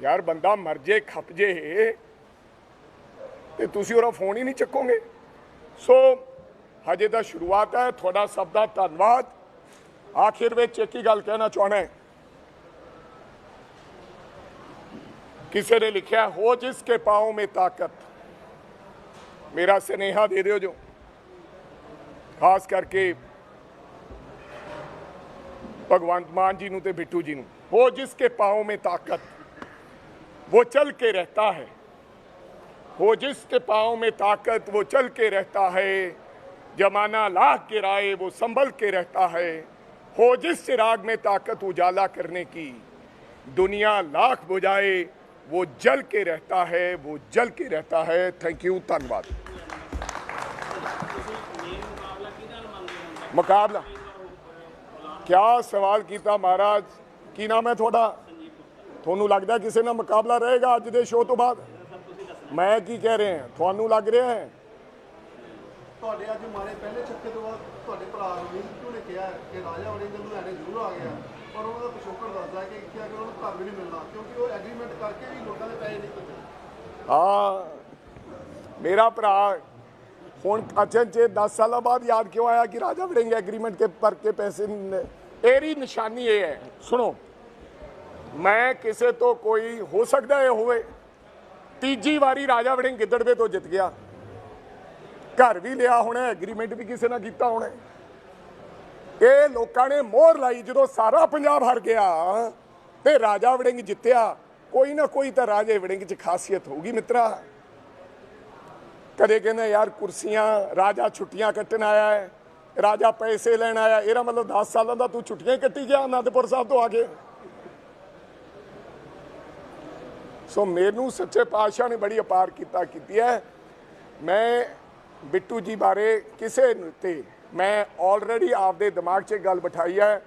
ਯਾਰ ਬੰਦਾ ਮਰ ਜੇ, ਖੱਪ ਜੇ, ਤੇ ਤੁਸੀਂ ਉਹਦਾ ਫੋਨ ਹੀ ਨਹੀਂ ਚੱਕੋਗੇ। ਸੋ ਹਜੇ ਤਾਂ ਸ਼ੁਰੂਆਤ ਹੈ, ਤੁਹਾਡਾ ਸਭ ਦਾ ਧੰਨਵਾਦ। ਆਖਿਰ ਵਿੱਚ ਇੱਕ ਹੀ ਗੱਲ ਕਹਿਣਾ ਚਾਹਣਾ ਹੈ। ਕਿਸੇ ਨੇ ਲਿਖਿਆ, ਹੋ ਜਿਸ ਕੇ ਪਾਉ ਮੇ ਤਾਕਤ। ਮੇਰਾ ਸਨੇਹਾ ਦੇ ਦਿਓ ਜੋ। ਖਾਸ ਕਰਕੇ ਭਗਵੰਤ ਮਾਨ ਜੀ ਨੂੰ ਤੇ ਬਿੱਟੂ ਜੀ ਨੂੰ। ਹੋ ਜਿਸ ਕੇ ਪਾਉ ਮੇ ਤਾਕਤ। वो चल के रहता है। हो जिसके पाँव में ताकत, वो चल के रहता है। जमाना लाख गिराए वो संभल के रहता है। हो जिस चिराग में ताकत उजाला करने की, दुनिया लाख बुझाए, वो जल के रहता है, वो जल के रहता है। थैंक यू धन्यवाद। मुकाबला। क्या सवाल किया महाराज? की नाम है थोड़ा? ਤੁਹਾਨੂੰ ਲੱਗਦਾ ਕਿਸੇ ਨਾਲ ਮੁਕਾਬਲਾ ਰਹੇਗਾ ਅੱਜ ਦੇ ਸ਼ੋਅ ਤੋਂ ਬਾਅਦ? ਮੈਂ ਕੀ ਕਹਿ ਰਿਹਾ ਤੁਹਾਨੂੰ ਲੱਗ ਰਿਹਾ ਹੈ? ਤੁਹਾਡੇ ਅੱਜ ਮਾਰੇ ਪਹਿਲੇ ਛੱਕੇ ਤੋਂ ਬਾਅਦ ਤੁਹਾਡੇ ਭਰਾ ਰਵੀਂਦਰ ਨੇ ਕਿਹਾ ਕਿ ਰਾਜਾ ਵੜਿੰਗ ਲੁਧਿਆਣੇ ਜ਼ਰੂਰ ਆ ਗਿਆ? ਪਰ ਉਹਨਾਂ ਦਾ ਪਿਛੋਕੜ ਦੱਸਦਾ ਹੈ ਕਿ ਆ ਕੇ ਉਹਨਾਂ ਨੂੰ ਘਰ ਵੀ ਨਹੀਂ ਮਿਲਣਾ ਕਿਉਂਕਿ ਉਹ ਐਗਰੀਮੈਂਟ ਕਰਕੇ ਵੀ ਲੋਕਾਂ ਦੇ ਪੈਸੇ ਨਹੀਂ ਦਿੱਤੇ। ਹਾਂ ਮੇਰਾ ਭਰਾ ਹੁਣ ਅਚਨ ਚ 10 ਸਾਲਾਂ ਬਾਅਦ ਯਾਦ ਕਿਉਂ ਆਇਆ ਕਿ ਰਾਜਾ ਵੜਿੰਗ ਐਗਰੀਮੈਂਟ ਕੇ ਪਰ ਕੇ ਪੈਸੇ ਇਹਦੀ ਨਿਸ਼ਾਨੀ ਇਹ ਹੈ। ਸੁਣੋ ਮੈਂ ਕਿਸੇ ਤੋਂ ਕੋਈ, ਹੋ ਸਕਦਾ ਇਹ ਹੋਵੇ, ਤੀਜੀ ਵਾਰੀ ਰਾਜਾ ਵੜਿੰਗ ਗਿੱਦੜਵੇ ਤੋਂ ਜਿੱਤ ਗਿਆ। ਘਰ ਵੀ ਲਿਆ ਹੋਣਾ ਐਗਰੀਮੈਂਟ ਵੀ ਕਿਸੇ ਨਾਲ ਕੀਤਾ ਹੋਣਾ। ਇਹ ਲੋਕਾਂ ਨੇ ਮੋਹਰ ਲਾਈ, ਜਦੋਂ ਸਾਰਾ ਪੰਜਾਬ ਹਾਰ ਗਿਆ ਤੇ ਰਾਜਾ ਵੜਿੰਗ ਜਿੱਤਿਆ, ਕੋਈ ਨਾ ਕੋਈ ਤਾਂ ਰਾਜੇ ਵੜਿੰਗ 'ਚ ਖਾਸੀਅਤ ਹੋਊਗੀ ਮਿੱਤਰਾ। ਕਦੇ ਕਹਿੰਦੇ ਯਾਰ ਕੁਰਸੀਆਂ, ਰਾਜਾ ਛੁੱਟੀਆਂ ਕੱਟਣ ਆਇਆ ਹੈ, ਰਾਜਾ ਪੈਸੇ ਲੈਣ ਆਇਆ, ਇਹਦਾ ਮਤਲਬ 10 ਸਾਲਾਂ ਦਾ ਤੂੰ ਛੁੱਟੀਆਂ ਹੀ ਕੱਟੀ ਗਿਆ, ਅਨੰਦਪੁਰ ਸਾਹਿਬ ਤੋਂ ਆ ਕੇ। ਸੋ ਮੈਨੂੰ ਸੱਚੇ ਪਾਤਸ਼ਾਹ ਨੇ ਬੜੀ ਅਪਾਰ ਕੀਤਾ, ਕੀਤੀ ਹੈ। ਮੈਂ ਬਿੱਟੂ ਜੀ ਬਾਰੇ ਕਿਸੇ ਤੇ ਮੈਂ ਆਲਰੇਡੀ ਆਪਦੇ ਦਿਮਾਗ 'ਚ ਗੱਲ ਬਿਠਾਈ ਹੈ।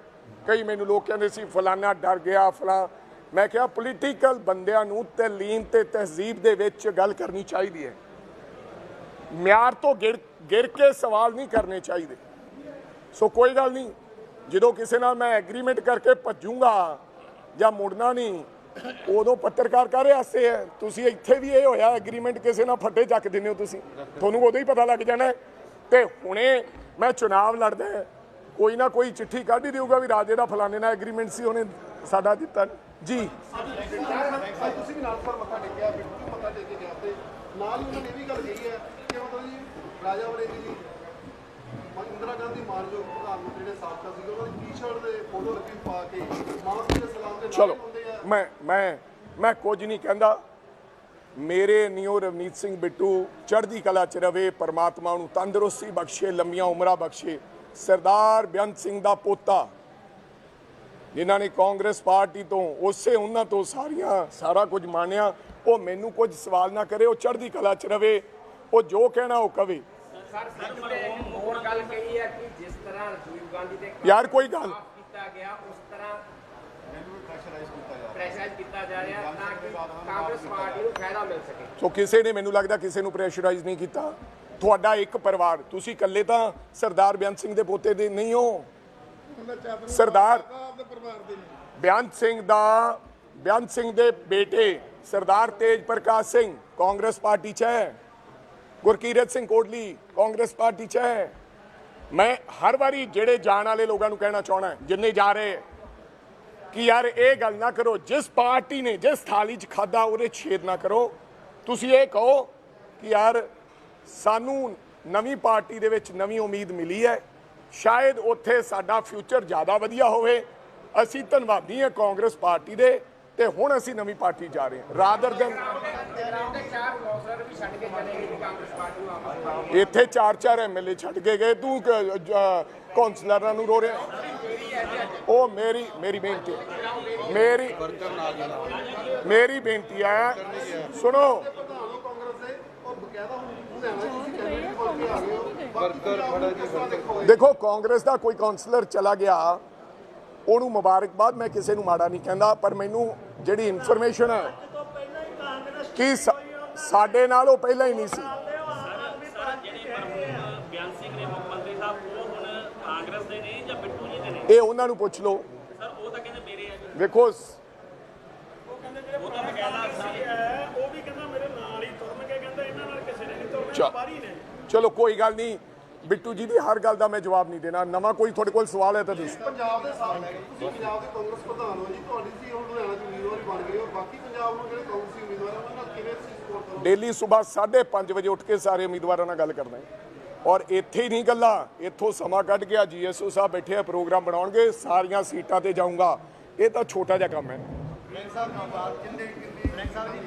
ਕਈ ਮੈਨੂੰ ਲੋਕ ਕਹਿੰਦੇ ਸੀ, ਫਲਾਨਾ ਡਰ ਗਿਆ, ਫਲਾ ਮੈਂ ਕਿਹਾ ਪੋਲੀਟੀਕਲ ਬੰਦਿਆਂ ਨੂੰ ਤਲੀਮ ਤੇ ਤਹਿਜ਼ੀਬ ਦੇ ਵਿੱਚ ਗੱਲ ਕਰਨੀ ਚਾਹੀਦੀ ਹੈ। ਮਿਆਰ ਤੋਂ ਗਿਰ ਗਿਰ ਕੇ ਸਵਾਲ ਨਹੀਂ ਕਰਨੇ ਚਾਹੀਦੇ। ਸੋ ਕੋਈ ਗੱਲ ਨਹੀਂ, ਜਦੋਂ ਕਿਸੇ ਨਾਲ ਮੈਂ ਐਗਰੀਮੈਂਟ ਕਰਕੇ ਭੱਜੂਗਾ ਜਾਂ ਮੁੜਨਾ ਨਹੀਂ ਉਦੋਂ ਪੱਤਰਕਾਰ ਕਾਰੇ ਆਸੇ ਹੈ ਤੁਸੀਂ ਇੱਥੇ ਵੀ ਇਹ ਹੋਇਆ ਐਗਰੀਮੈਂਟ ਕਿਸੇ ਨਾਲ ਫੱਟੇ ਚੱਕ ਦਿੰਦੇ ਹੋ ਤੁਸੀਂ ਤੁਹਾਨੂੰ ਉਦੋਂ ਹੀ ਪਤਾ ਲੱਗ ਜਾਣਾ। ਤੇ ਹੁਣੇ ਮੈਂ ਚੁਣਾਵ ਲੜਦਾ ਕੋਈ ਨਾ ਕੋਈ ਚਿੱਠੀ ਕੱਢ ਹੀ ਦੇਊਗਾ ਵੀ ਰਾਜੇ ਦਾ ਫਲਾਣੇ ਨਾਲ ਐਗਰੀਮੈਂਟ ਸੀ ਉਹਨੇ ਸਾਡਾ ਦਿੱਤਾ। ਜੀ ਤੁਸੀਂ ਵੀ ਨਾਲ ਪਰ ਮੱਥਾ ਟੇਕਿਆ ਵੀ ਮੱਥਾ ਟੇਕ ਕੇ ਗਿਆ ਤੇ ਨਾਲ ਉਹਨਾਂ ਨੇ ਇਹ ਵੀ ਗੱਲ ਕਹੀ ਹੈ ਕਿ ਮਤਲਬ ਜੀ ਰਾਜਾ ਵੜਿੰਗ ਜੀ ਮ- ਇੰਦਰਾ ਗਾਂਧੀ ਮਾਨਯੋਗ ਪ੍ਰਧਾਨ ਮੰਤਰੀ ਨੇ ਸਾਬਕਾ ਸੀਗਾ ਉਹਨਾਂ ਦੀ ਟੀ-ਸ਼ਰਟ ਦੇ ਫੋਟੋ ਲੱਗੀ ਪਾ ਕੇ ਮਾਂ ਜੀ ਦੇ ਸਲਾਮ ਦੇ ਨਾਲ ਮੈਂ ਮੈਂ ਮੈਂ ਕੁਝ ਨਹੀਂ ਕਹਿੰਦਾ। ਮੇਰੇ ਨਿਓ ਰਵਨੀਤ ਸਿੰਘ ਬਿੱਟੂ ਚੜ੍ਹਦੀ ਕਲਾ ਚ ਰਵੇ ਪਰਮਾਤਮਾ ਨੂੰ ਤੰਦਰੁਸਤੀ ਬਖਸ਼ੇ ਲੰਮੀਆਂ ਉਮਰਾਂ ਬਖਸ਼ੇ। ਸਰਦਾਰ ਬੇਅੰਤ ਸਿੰਘ ਦਾ ਪੋਤਾ ਜਿਨ੍ਹਾਂ ਨੇ ਕਾਂਗਰਸ ਪਾਰਟੀ ਤੋਂ ਉਸੇ ਉਹਨਾਂ ਤੋਂ ਸਾਰੀਆਂ ਸਾਰਾ ਕੁਝ ਮਾਣਿਆ ਉਹ ਮੈਨੂੰ ਕੁਝ ਸਵਾਲ ਨਾ ਕਰੇ ਉਹ ਚੜ੍ਹਦੀ ਕਲਾ ਚ ਰਵੇ ਉਹ ਜੋ ਕਹਿਣਾ ਉਹ ਕਵੇ। ਸਰ ਸਿੱਧੂ ਨੇ ਹੋਰ ਗੱਲ ਕਹੀ ਹੈ ਕਿ ਜਿਸ ਤਰ੍ਹਾਂ ਰਾਜੀਵ ਗਾਂਧੀ ਦੇ ਯਾਰ ਕੋਈ ਗੱਲ ਕੀਤਾ ਗਿਆ ਉਸ ਤਰ੍ਹਾਂ ਪ੍ਰੈਸ਼ਰਾਈਜ਼ ਕੀਤਾ ਜਾ ਰਿਹਾ। ਪ੍ਰੈਸ਼ਰਾਈਜ਼ ਕੀਤਾ ਜਾ ਰਿਹਾ ਤਾਂ ਕਿ ਕਾਂਗਰਸ ਪਾਰਟੀ ਨੂੰ ਫਾਇਦਾ ਮਿਲ ਸਕੇ। ਸੋ ਕਿਸੇ ਨੇ ਮੈਨੂੰ ਲੱਗਦਾ ਕਿਸੇ ਨੂੰ ਪ੍ਰੈਸ਼ਰਾਈਜ਼ ਨਹੀਂ ਕੀਤਾ। ਤੁਹਾਡਾ ਇੱਕ ਪਰਿਵਾਰ ਤੁਸੀਂ ਇਕੱਲੇ ਤਾਂ ਸਰਦਾਰ ਬੇਅੰਤ ਸਿੰਘ ਦੇ ਪੋਤੇ ਦੇ ਨਹੀਂ ਹੋ। ਸਰਦਾਰ ਬੇਅੰਤ ਸਿੰਘ ਦਾ ਬੇਅੰਤ ਸਿੰਘ ਦੇ ਬੇਟੇ ਸਰਦਾਰ ਤੇਜ ਪ੍ਰਕਾਸ਼ ਸਿੰਘ ਕਾਂਗਰਸ ਪਾਰਟੀ 'ਚ ਹੈ। ਗੁਰਕੀਰਤ ਸਿੰਘ ਕੋਟਲੀ ਕਾਂਗਰਸ ਪਾਰਟੀ 'ਚ ਹੈ। ਮੈਂ ਹਰ ਵਾਰੀ ਜਿਹੜੇ ਜਾਣ ਵਾਲੇ ਲੋਕਾਂ ਨੂੰ ਕਹਿਣਾ ਚਾਹਣਾ ਜਿੰਨੇ ਜਾ ਰਹੇ ਕਿ ਯਾਰ ਇਹ ਗੱਲ ਨਾ ਕਰੋ, ਜਿਸ ਪਾਰਟੀ ਨੇ, ਜਿਸ ਥਾਲੀ 'ਚ ਖਾਦਾ ਉਹਦੇ ਛੇਦ ਨਾ ਕਰੋ। ਤੁਸੀਂ ਇਹ ਕਹੋ ਕਿ ਯਾਰ ਸਾਨੂੰ ਨਵੀਂ ਪਾਰਟੀ ਦੇ ਵਿੱਚ ਨਵੀਂ ਉਮੀਦ ਮਿਲੀ ਹੈ। ਸ਼ਾਇਦ ਉੱਥੇ ਸਾਡਾ ਫਿਊਚਰ ਜ਼ਿਆਦਾ ਵਧੀਆ ਹੋਵੇ। ਅਸੀਂ ਧੰਨਵਾਦੀ ਹਾਂ ਕਾਂਗਰਸ ਪਾਰਟੀ ਦੇ। ਤੇ ਹੁਣ ਅਸੀਂ ਨਵੀਂ ਪਾਰਟੀ ਜਾ ਰਹੇ ਹਾਂ। ਰਾਦਰ ਦਨ ਉਹਦੇ ਚਾਰ ਕੌਂਸਲਰ ਵੀ ਛੱਡ ਇੱਥੇ ਚਾਰ ਚਾਰ ਐਮਐਲਏ ਛੱਡ ਕੇ ਗਏ ਤੂੰ ਕੌਂਸਲਰਾਂ ਨੂੰ ਰੋ ਰਿਹਾ ਉਹ ਮੇਰੀ ਮੇਰੀ ਬੇਨਤੀ ਮੇਰੀ ਮੇਰੀ ਬੇਨਤੀ ਹੈ। ਸੁਣੋ। ਦੇਖੋ, ਕਾਂਗਰਸ ਦਾ ਕੋਈ ਕਾਉਂਸਲਰ ਚਲਾ ਗਿਆ। ਉਹਨੂੰ ਮੁਬਾਰਕਬਾਦ ਮੈਂ ਕਿਸੇ ਨੂੰ ਮਾੜਾ ਨਹੀਂ ਕਹਿੰਦਾ ਪਰ ਮੈਨੂੰ ਜਿਹੜੀ ਇਨਫੋਰਮੇਸ਼ਨ ਹੈ ਕਿ ਸਾਡੇ ਨਾਲ ਉਹ ਪਹਿਲਾਂ ਹੀ ਨਹੀਂ ਸੀ। ਇਹ ਉਹਨਾਂ ਨੂੰ ਪੁੱਛ ਲਓ। ਸਰ ਉਹ ਤਾਂ ਕਹਿੰਦੇ ਮੇਰੇ ਆ ਜੀ ਵੇਖੋ ਉਹ ਤਾਂ ਬਕਾਇਦਾ ਸੀ ਉਹ ਵੀ ਕਹਿੰਦਾ ਮੇਰੇ ਨਾਲ ਹੀ ਤੁਰਨਗੇ ਕਹਿੰਦਾ ਇਹਨਾਂ ਨਾਲ ਕਿਸੇ ਨੇ ਨਹੀਂ ਤੁਰਨਾ ਚਾ- ਬਾਹਰੀ ਨੇ। ਚਲੋ ਕੋਈ ਗੱਲ ਨਹੀਂ। ਬਿੱਟੂ ਜੀ ਦੀ ਹਰ ਗੱਲ ਦਾ ਮੈਂ ਜਵਾਬ ਨਹੀਂ ਦੇਣਾ। ਨਵਾਂ ਕੋਈ ਤੁਹਾਡੇ ਕੋਲ ਸਵਾਲ ਹੈ ਤਾਂ ਦੱਸੋ। ਪੰਜਾਬ ਦੇ ਸਾਥ ਤੁਸੀਂ ਪੰਜਾਬ ਦੇ ਕਾਂਗਰਸ ਪ੍ਰਧਾਨ ਹੋ ਜੀ। ਤੁਹਾਡੀ ਸੀ ਹੁਣ ਲੁਧਿਆਣਾ ਚ ਉਮੀਦਵਾਰੀ ਬਣ ਗਈ ਹੋ। ਬਾਕੀ ਪੰਜਾਬ ਨੂੰ ਜਿਹੜੇ ਕਾਂਗਰਸੀ ਉਮੀਦਵਾਰ ਆ ਉਹਨਾਂ ਨਾਲ ਕਿਵੇਂ ਤੁਸੀਂ ਸਪੋਰਟ ਕਰੋ ਡੇਲੀ ਸਵੇਰ 5:30 ਵਜੇ ਉੱਠ ਕੇ ਸਾਰੇ ਉਮੀਦਵਾਰਾਂ ਨਾਲ ਗੱਲ ਕਰਦਾ ਹਾਂ। ਔਰ ਇੱਥੇ ਹੀ ਨਹੀਂ ਗੱਲਾਂ। ਇੱਥੋਂ ਸਮਾਂ ਕੱਢ ਕੇ ਜੀਐਸਓ ਸਾਹਿਬ ਬੈਠੇ ਆ ਪ੍ਰੋਗਰਾਮ ਬਣਾਉਣਗੇ। ਸਾਰੀਆਂ ਸੀਟਾਂ ਤੇ ਜਾਊਂਗਾ। ਇਹ ਤਾਂ ਛੋਟਾ ਜਿਹਾ ਕੰਮ ਹੈ। ਬੈਂਕ ਸਾਹਿਬ ਨਾਲ ਬਾਤ ਕਿੰਨੇ ਕਿੰਨੇ ਬੈਂਕ ਸਾਹਿਬ ਜੀ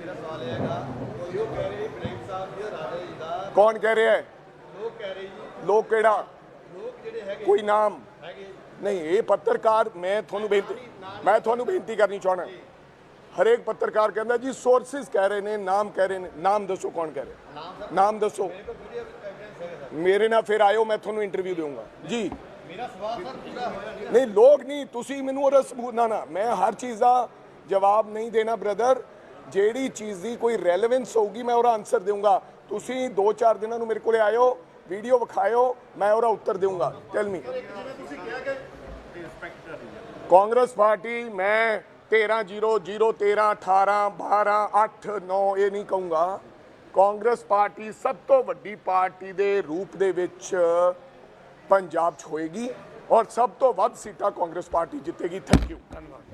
ਮੇਰਾ ਸਵਾਲ ਇਹ ਹੈਗਾ। ਉਹ ਕਹਿ ਰਹੇ ਬੈਂਕ ਸਾਹਿਬ ਜੀ ਰਾਜਾ ਜੀ। ਦਾ ਕੌਣ ਕਹਿ ਰਿਹਾ ਹੈ? ਲੋਕ ਕਹਿ ਰਹੇ ਜੀ। ਲੋਕ ਕਿਹੜਾ? ਲੋਕ ਜਿਹੜੇ ਹੈਗੇ ਕੋਈ ਨਾਮ? ਹੈਗੇ ਨਹੀਂ ਇਹ ਪੱਤਰਕਾਰ ਮੈਂ ਤੁਹਾਨੂੰ ਬੇਨਤੀ ਮੈਂ ਤੁਹਾਨੂੰ ਬੇਨਤੀ ਕਰਨੀ ਚਾਹਣਾ ਹਰੇਕ ਪੱਤਰਕਾਰ ਕਹਿੰਦਾ ਜੀ ਸੋਰਸਿਸ ਕਹਿ ਰਹੇ ਨੇ ਨਾਮ ਕਹਿ ਰਹੇ ਨੇ। ਨਾਮ ਦੱਸੋ ਕੌਣ ਕਹਿ ਰਿਹਾ ਨਾਮ ਦੱਸੋ। ਮੇਰੇ ਨਾਲ ਫਿਰ ਆਇਓ ਮੈਂ ਤੁਹਾਨੂੰ ਇੰਟਰਵਿਊ ਦੇਵਾਂਗਾ ਜੀ। ਮੇਰਾ ਸਵਾਲ ਸਰ ਪੂਰਾ ਹੋਇਆ ਨਹੀਂ। ਨਹੀਂ ਲੋਕ ਨਹੀਂ ਤੁਸੀਂ ਮੈਨੂੰ ਉਹਦਾ ਸਬੂਤ ਨਾ ਨਾ ਮੈਂ ਹਰ ਚੀਜ਼ ਦਾ ਜਵਾਬ ਨਹੀਂ ਦੇਣਾ ਬ੍ਰਦਰ ਜਿਹੜੀ ਚੀਜ਼ ਦੀ ਕੋਈ ਰੈਲੇਵੈਂਸ ਹੋਊਗੀ ਮੈਂ ਉਹਦਾ ਆਨਸਰ ਦੇਵਾਂਗਾ ਤੁਸੀਂ 2-4 ਦਿਨਾਂ ਨੂੰ ਮੇਰੇ ਕੋਲੇ ਆਇਓ ਵੀਡੀਓ ਵਿਖਾਇਓ, ਮੈਂ ਉਹਦਾ ਉੱਤਰ ਦੇਵਾਂਗਾ ਟੈਲ ਮੀ ਕਾਂਗਰਸ ਪਾਰਟੀ, ਮੈਂ 13 0 0 13 18 12 8 9 ਇਹ ਨਹੀਂ ਕਹੂੰਗਾ। ਕਾਂਗਰਸ ਪਾਰਟੀ ਸਭ ਤੋਂ ਵੱਡੀ ਪਾਰਟੀ ਦੇ ਰੂਪ ਦੇ ਵਿੱਚ ਪੰਜਾਬ 'ਚ ਹੋਏਗੀ ਔਰ ਸਭ ਤੋਂ ਵੱਧ ਸੀਟਾਂ ਕਾਂਗਰਸ ਪਾਰਟੀ ਜਿੱਤੇਗੀ। ਥੈਂਕ ਯੂ ਧੰਨਵਾਦ